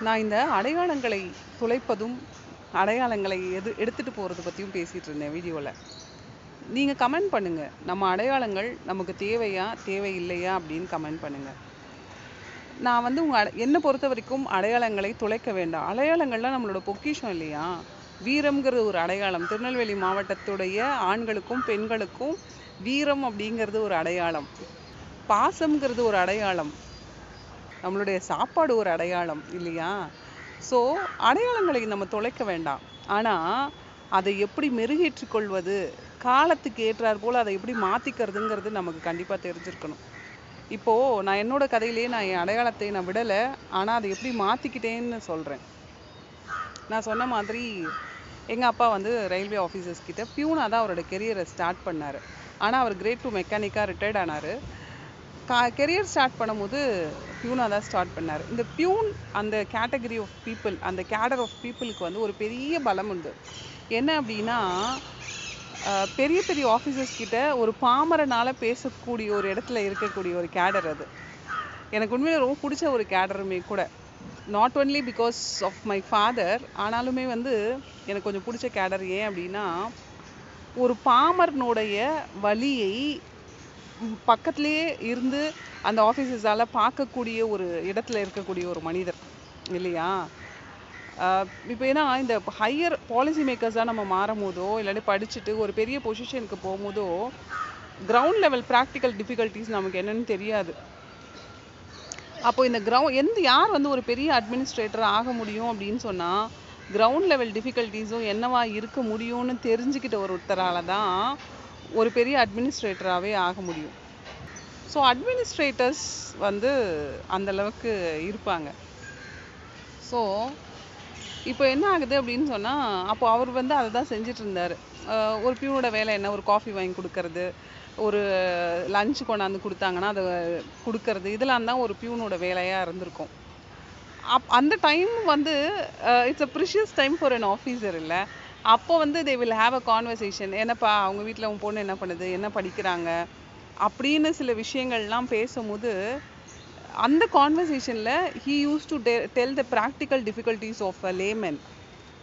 நான் இந்த அடையாளங்களை துளைப்பதும் அடையாளங்களை எது எடுத்துகிட்டு போறது பற்றியும் பேசிகிட்டு இருந்தேன் வீடியோவில் நீங்கள் கமெண்ட் பண்ணுங்கள் நம்ம அடையாளங்கள் நமக்கு தேவையா தேவையில்லையா அப்படின்னு கமெண்ட் பண்ணுங்கள் நான் வந்து உங்கள் அட- என்னை பொறுத்த வரைக்கும் அடையாளங்களை துளைக்க வேண்டாம். அடையாளங்கள்லாம் நம்மளோட பொக்கிஷம் இல்லையா? வீரம்ங்கிறது ஒரு அடையாளம் திருநெல்வேலி மாவட்டத்துடைய ஆண்களுக்கும் பெண்களுக்கும் வீரம் அப்படிங்கிறது ஒரு அடையாளம். பாசம்ங்கிறது ஒரு அடையாளம். நம்மளுடைய சாப்பாடு ஒரு அடையாளம் இல்லையா? ஸோ அடையாளங்களை நம்ம தொலைக்க வேண்டாம். ஆனால் அதை எப்படி மெருகேற்றிக் கொள்வது காலத்துக்கு ஏற்றாற் போல் அதை எப்படி மாற்றிக்கிறதுங்கிறது நமக்கு கண்டிப்பாக தெரிஞ்சிருக்கணும். இப்போ நான் என்னோட கதையிலேயே நான் என் அடையாளத்தை நான் விடலை ஆனால் அதை எப்படி மாற்றிக்கிட்டேன்னு சொல்கிறேன் நான் சொன்ன மாதிரி எங்கள் அப்பா வந்து ரயில்வே ஆஃபீஸர்ஸ் கிட்ட பியூனாக தான் அவரோட கெரியரை ஸ்டார்ட் பண்ணார். ஆனால் அவர் கிரேட் டூ மெக்கானிக்காக ரிட்டையர்ட் ஆனாரு. கா கெரியர் ஸ்டார்ட் பண்ணும்போது பியூனாக தான் ஸ்டார்ட் பண்ணாரு. இந்த பியூன் அந்த கேட்டகரி ஆஃப் பீப்புள் அந்த கேடர் ஆஃப் பீப்புளுக்கு வந்து ஒரு பெரிய பலம் உண்டு. என்ன அப்படின்னா பெரிய பெரிய ஆஃபீஸர்ஸ் கிட்ட ஒரு பாமரனால் பேசக்கூடிய ஒரு இடத்துல இருக்கக்கூடிய ஒரு கேடர் அது. எனக்கு உண்மையில ரொம்ப பிடிச்ச ஒரு கேடருமே கூட. Not only because of my father ஆனாலுமே வந்து எனக்கு கொஞ்சம் பிடிச்ச கேடர் ஏன் அப்படின்னா ஒரு பாமரனுடைய வழியை பக்கத்துலேயே இருந்து அந்த ஆஃபீஸர்ஸால் பார்க்கக்கூடிய ஒரு இடத்துல இருக்கக்கூடிய ஒரு மனிதர் இல்லையா? இப்போ ஏன்னா இந்த ஹையர் பாலிசி மேக்கர்ஸாக நம்ம மாறும் போதோ இல்லாட்டி படிச்சுட்டு ஒரு பெரிய பொசிஷனுக்கு போகும்போதோ கிரவுண்ட் லெவல் ப்ராக்டிக்கல் டிஃபிகல்ட்டிஸ் நமக்கு என்னன்னு தெரியாது. அப்போ இந்த கிரவுண்ட் எந்த யார் வந்து ஒரு பெரிய அட்மினிஸ்ட்ரேட்டர் ஆக முடியும் அப்படின்னு சொன்னால் கிரவுண்ட் லெவல் டிஃபிகல்ட்டிஸும் என்னவா இருக்க முடியும்னு தெரிஞ்சுக்கிட்ட ஒருத்தரால தான் ஒரு பெரிய அட்மினிஸ்ட்ரேட்டராகவே ஆக முடியும். ஸோ அட்மினிஸ்ட்ரேட்டர்ஸ் வந்து அந்தளவுக்கு இருப்பாங்க. ஸோ இப்போ என்ன ஆகுது அப்படின்னு சொன்னால் அப்போ அவர் வந்து அதை தான் செஞ்சுட்டு இருந்தார். ஒரு பியூனோட வேலை என்ன? ஒரு காஃபி வாங்கி கொடுக்கறது ஒரு லஞ்ச் கொண்டாந்து கொடுத்தாங்கன்னா அதை கொடுக்கறது இதெல்லாம் தான் ஒரு பியூனோட வேலையாக இருந்திருக்கும். அப் அந்த டைம் வந்து it's a precious time for an officer இல்லை. அப்போ வந்து they will have a conversation என்னப்பா அவங்க வீட்டில் உன் பொண்ணு என்ன பண்ணுது? என்ன படிக்கிறாங்க? அப்படின்னு சில விஷயங்கள்லாம் பேசும்போது அந்த கான்வர்சேஷனில் he use to tell the practical difficulties of a layman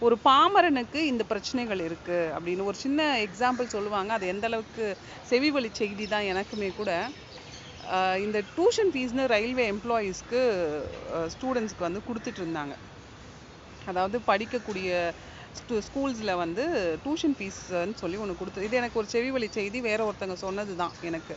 ஒரு பாமரனுக்கு இந்த பிரச்சனைகள் இருக்குது அப்படின்னு ஒரு சின்ன எக்ஸாம்பிள் சொல்லுவாங்க. அது எந்த அளவுக்கு செவி வழி செய்தி தான் எனக்குமே கூட. இந்த டியூஷன் ஃபீஸ்னு ரயில்வே எம்ப்ளாயீஸ்க்கு ஸ்டூடெண்ட்ஸ்க்கு வந்து கொடுத்துட்டு இருந்தாங்க. அதாவது படிக்கக்கூடிய ஸ்கூல்ஸில் வந்து டியூஷன் ஃபீஸ்ன்னு சொல்லி ஒன்று கொடுத்து இது எனக்கு ஒரு செவி வழி செய்தி வேறு ஒருத்தங்க சொன்னது தான் எனக்கு.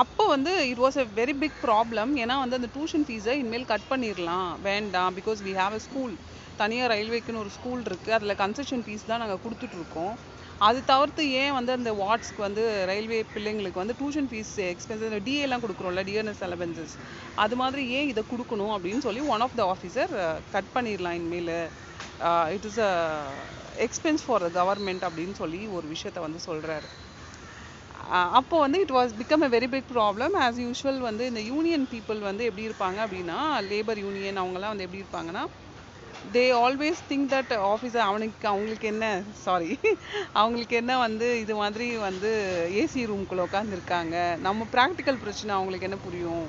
அப்போ வந்து it was a very big problem ஏன்னா வந்து அந்த டியூஷன் ஃபீஸை இனிமேல் கட் பண்ணிடலாம் வேண்டாம் because we have a school தனியாக ரயில்வேக்குன்னு ஒரு ஸ்கூல் இருக்குது அதில் கன்செஷன் ஃபீஸ் தான் நாங்கள் கொடுத்துட்ருக்கோம் அது தவிர்த்து ஏன் வந்து அந்த வார்ட்ஸ்க்கு வந்து ரயில்வே பிள்ளைங்களுக்கு வந்து டியூஷன் ஃபீஸ் எக்ஸ்பென்சஸ் டிஏலாம் கொடுக்குறோம்ல டிஎன்எஸ் அலவென்சஸ் அது மாதிரி ஏன் இதை கொடுக்கணும் அப்படின்னு சொல்லி one of the officer cut பண்ணிடலாம் இனிமேல். It is a expense for government அப்படின்னு சொல்லி ஒரு விஷயத்த வந்து சொல்கிறாரு அப்போ வந்து it was become a very big problem as usual வந்து இந்த யூனியன் பீப்புள் வந்து எப்படி இருப்பாங்க அப்படின்னா லேபர் யூனியன் அவங்கெல்லாம் வந்து எப்படி இருப்பாங்கன்னா they always think that officer அவனுக்கு அவங்களுக்கு என்ன சாரி அவங்களுக்கு என்ன வந்து இது மாதிரி வந்து ஏசி ரூம்குள்ளே உட்காந்துருக்காங்க நம்ம ப்ராக்டிக்கல் பிரச்சனை அவங்களுக்கு என்ன புரியும்?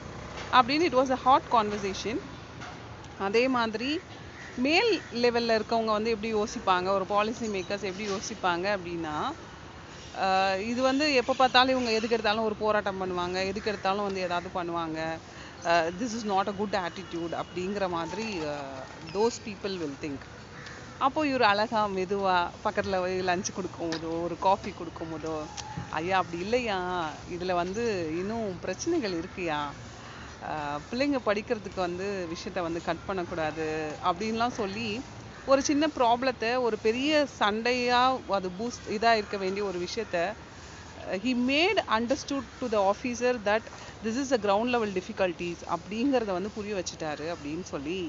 அப்படின்னு it was a hot conversation அதே மாதிரி மேல் லெவல்ல இருக்கவங்க வந்து எப்படி யோசிப்பாங்க? ஒரு பாலிசி மேக்கர்ஸ் எப்படி யோசிப்பாங்க அப்படின்னா இது வந்து எப்போ பார்த்தாலும் இவங்க எதுக்கு எடுத்தாலும் ஒரு போராட்டம் பண்ணுவாங்க. எதுக்கு எடுத்தாலும் வந்து ஏதாவது பண்ணுவாங்க. This is not a good attitude அப்படிங்கிற மாதிரி தோஸ் பீப்புள் வில் திங்க் அப்போது இவர் அழகா மெதுவாக பக்கத்தில் போய் லஞ்ச் கொடுக்கும் போதோ ஒரு காஃபி கொடுக்கும் போதோ ஐயா அப்படி இல்லையா? இதில் வந்து இன்னும் பிரச்சனைகள் இருக்குயா? Uh, பிள்ளைங்க படிக்கிறதுக்கு வந்து விஷயத்த வந்து கட் பண்ணக்கூடாது அப்படின்லாம் சொல்லி ஒரு சின்ன ப்ராப்ளத்தை ஒரு பெரிய சண்டையாக அது பூஸ்ட் இதாக இருக்க வேண்டிய ஒரு விஷயத்த he made understood to the officer that this is a ground level difficulties அப்படிங்கிறத வந்து புரிய வச்சுட்டாரு அப்படின்னு சொல்லி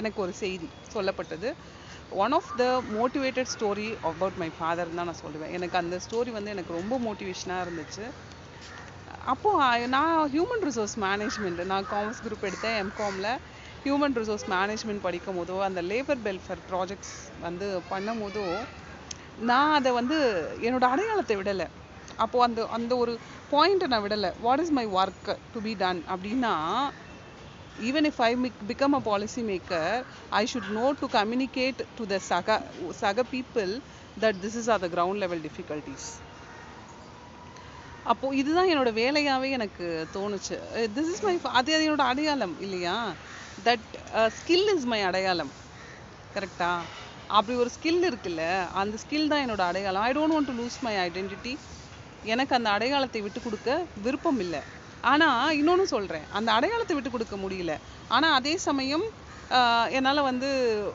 எனக்கு ஒரு செய்தி சொல்லப்பட்டது. One of the motivated story about my father தான் நான் சொல்லுவேன். எனக்கு அந்த ஸ்டோரி வந்து எனக்கு ரொம்ப மோட்டிவேஷனாக இருந்துச்சு. அப்போது நான் ஹியூமன் ரிசோர்ஸ் மேனேஜ்மெண்ட் நான் காமர்ஸ் குரூப் எடுத்தேன் எம்காமில் ஹியூமன் ரிசோர்ஸ் மேனேஜ்மெண்ட் படிக்கும் போதோ அந்த லேபர் வெல்ஃபேர் ப்ராஜெக்ட்ஸ் வந்து பண்ணும் போதோ நான் அதை வந்து என்னோடய அடையாளத்தை விடலை. அப்போது அந்த அந்த ஒரு பாயிண்ட்டை நான் விடலை. What is my work to be done அப்படின்னா even if I might become a policy maker I should know to communicate to the சக சக people that this is are the ground level difficulties அப்போது இதுதான் என்னோட வேலையாகவே எனக்கு தோணுச்சு. This is my அது என்னோட அடையாளம் இல்லையா? தட் ஸ்கில் இஸ் மை அடையாளம். கரெக்டா அப்படி ஒரு ஸ்கில் இருக்குல்ல அந்த ஸ்கில் தான் என்னோட அடையாளம். I don't want to lose my identity எனக்கு அந்த அடையாளத்தை விட்டு கொடுக்க விருப்பம் இல்லை. ஆனால் இன்னொன்று சொல்கிறேன் அந்த அடையாளத்தை விட்டு கொடுக்க முடியல. ஆனால் அதே சமயம் என்னால் வந்து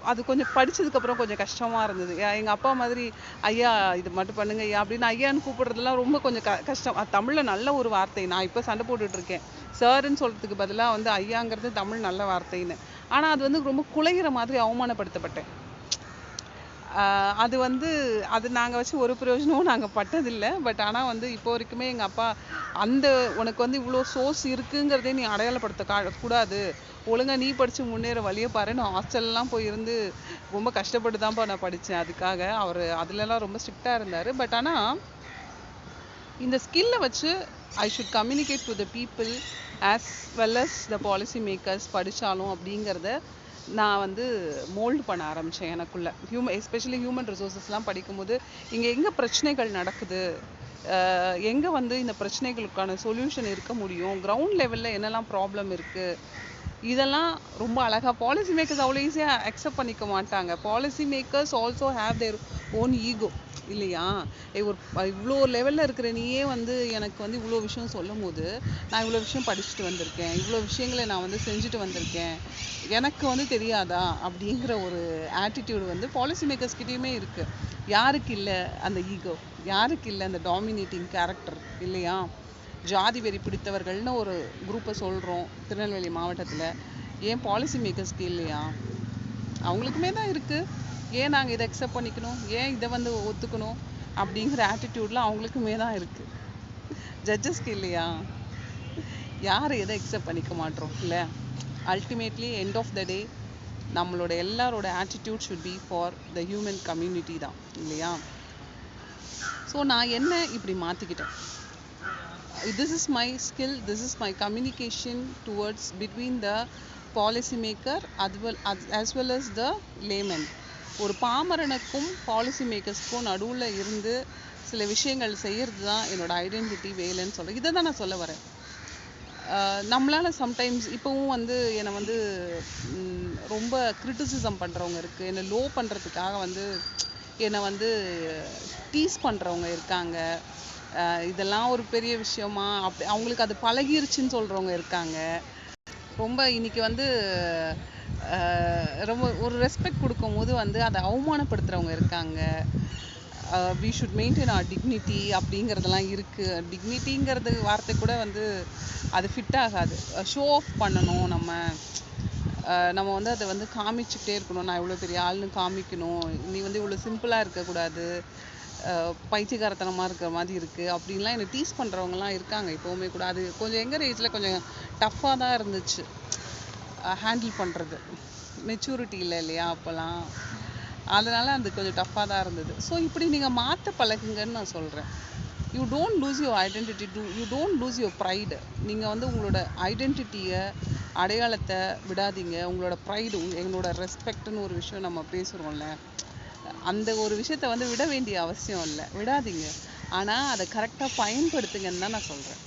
அது கொஞ்சம் படித்ததுக்கப்புறம் கொஞ்சம் கஷ்டமாக இருந்தது. எங்கள் அப்பா மாதிரி ஐயா இது மட்டும் பண்ணுங்க ஐயா அப்படின்னு ஐயான்னு கூப்பிடுறதெல்லாம் ரொம்ப கொஞ்சம் க- கஷ்டம். தமிழில் நல்ல ஒரு வார்த்தை. நான் இப்போ சண்டை போட்டுட்ருக்கேன் சார்ன்னு சொல்கிறதுக்கு பதிலாக வந்து ஐயாங்கிறது தமிழ் நல்ல வார்த்தைன்னு. ஆனால் அது வந்து ரொம்ப குலைகிற மாதிரி அவமானப்படுத்தப்பட்டேன். அது வந்து அது நாங்கள் வச்சு ஒரு பிரயோஜனமும் நாங்கள் பட்டதில்லை. பட் ஆனால் வந்து இப்போ வரைக்குமே எங்கள் அப்பா அந்த உனக்கு வந்து இவ்வளோ சோர்ஸ் இருக்குங்கிறதே நீ அடையாளப்படுத்த கா- கூடாது. ஒழுங்காக நீ படித்து முன்னேற வழியை பாரு. நான் ஹாஸ்டல்லாம் போய் இருந்து ரொம்ப கஷ்டப்பட்டு தான்ப்பா நான் படித்தேன் அதுக்காக அவர் அதுலலாம் ரொம்ப ஸ்ட்ரிக்டாக இருந்தார். பட் ஆனால் இந்த ஸ்கில்லை வச்சு I should communicate to the people as well as the policy makers படித்தாலும் அப்படிங்கிறத நான் வந்து மோல்டு பண்ண ஆரம்பிச்சேன் எனக்குள்ள. ஹியூமன் எஸ்பெஷலி ஹியூமன் ரிசோர்ஸஸ்லாம் படிக்கும்போது இங்கே எங்கே பிரச்சனைகள் நடக்குது? எங்கே வந்து இந்த பிரச்சனைகளுக்கான சொல்யூஷன் இருக்க முடியும்? கிரவுண்ட் லெவல்ல என்னெல்லாம் ப்ராப்ளம் இருக்கு? இதெல்லாம் ரொம்ப அழகாக பாலிசி மேக்கர்ஸ் அவ்வளோ ஈஸியாக அக்செப்ட் பண்ணிக்க மாட்டாங்க. Policy makers also have their own ego இல்லையா? ஒரு இவ்வளோ லெவலில் இருக்கிற நீயே வந்து எனக்கு வந்து இவ்வளோ விஷயம் சொல்லும் போது நான் இவ்வளோ விஷயம் படிச்சுட்டு வந்திருக்கேன். இவ்வளோ விஷயங்களை நான் வந்து செஞ்சுட்டு வந்திருக்கேன். எனக்கு வந்து தெரியாதா? அப்படிங்கிற ஒரு ஆட்டிடியூடு வந்து பாலிசி மேக்கர்ஸ் கிட்டேயுமே இருக்குது யாருக்கு இல்லை அந்த ஈகோ யாருக்கு இல்லை அந்த டாமினேட்டிங் கேரக்டர் இல்லையா? ஜாதி வெறி பிடித்தவர்கள்னு ஒரு குரூப்பை சொல்கிறோம் திருநெல்வேலி மாவட்டத்தில். ஏன் பாலிசி மேக்கர்ஸ்க்கு இல்லையா? அவங்களுக்குமே தான் இருக்குது ஏன் நாங்கள் இதை அக்செப்ட் பண்ணிக்கணும்? ஏன் இதை வந்து ஒத்துக்கணும்? அப்படிங்கிற ஆட்டிடியூடில் அவங்களுக்குமே தான் இருக்குது ஜட்ஜஸ்க்கு இல்லையா? யார் எதை அக்செப்ட் பண்ணிக்க மாட்டோம்? இல்லை? Ultimately end of the day நம்மளோட எல்லாரோட attitude should be for the human community தான். இல்லையா? ஸோ நான் என்ன இப்படி மாற்றிக்கிட்டேன் this is my skill this is my communication towards between the policy maker as well as, as well as the layman. ஒரு பாமரனுக்கும் policy மேக்கர்ஸ்க்கும் நடுவில் இருந்து சில விஷயங்கள் செய்கிறது தான் என்னோட ஐடென்டிட்டி வேலைன்னு சொல்ல இதை தான் நான் சொல்ல வரேன். நம்மளால் நம்மளால சம்டைம்ஸ் இப்போவும் வந்து என்னை வந்து ரொம்ப கிரிட்டிசிசம் பண்ணுறவங்க இருக்குது என்னை லோ பண்ணுறதுக்காக வந்து என்னை வந்து டீஸ் பண்ணுறவங்க இருக்காங்க. இதெல்லாம் ஒரு பெரிய விஷயமா? அப்படி அவங்களுக்கு அது பழகிருச்சுன்னு சொல்கிறவங்க இருக்காங்க. ரொம்ப இன்னைக்கு வந்து ரொம்ப ஒரு ரெஸ்பெக்ட் கொடுக்கும்போது வந்து அதை அவமானப்படுத்துறவங்க இருக்காங்க. We should maintain our dignity அப்படிங்கிறதெல்லாம் இருக்குது டிக்னிட்டிங்கிறது வார்த்தை கூட வந்து அது ஃபிட் ஆகாது. ஷோ ஆஃப் பண்ணணும் நம்ம. நம்ம வந்து அதை வந்து காமிச்சுக்கிட்டே இருக்கணும். நான் இவ்வளோ பெரிய ஆள்னு காமிக்கணும். நீ வந்து இவ்வளோ சிம்பிளாக இருக்கக்கூடாது. பைத்தியகாரத்தனமாக இருக்கிற மாதிரி இருக்குது அப்படின்லாம் என்னை டீஸ் பண்ணுறவங்கலாம் இருக்காங்க இப்போவுமே கூட. அது கொஞ்சம் எங்கர் ஏஜில் கொஞ்சம் டஃப்பாக தான் இருந்துச்சு. ஹேண்டில் பண்ணுறது மெச்சூரிட்டி இல்லை இல்லையா அப்போல்லாம் அதனால் அது கொஞ்சம் டஃப்பாக தான் இருந்தது. ஸோ இப்படி நீங்கள் மாற்ற பழகுங்கன்னு நான் சொல்கிறேன் you don't lose your identity to you don't lose your pride நீங்கள் வந்து உங்களோட ஐடென்டிட்டியை அடையாளத்தை விடாதீங்க. உங்களோட ப்ரைடு எங்களோட ரெஸ்பெக்ட்னு ஒரு விஷயம் நம்ம பேசுகிறோம்ல அந்த ஒரு விஷயத்த வந்து விட வேண்டிய அவசியம் இல்லை. விடாதீங்க. ஆனால் அதை கரெக்டாக பயன்படுத்துங்கன்னு தான் நான் சொல்கிறேன்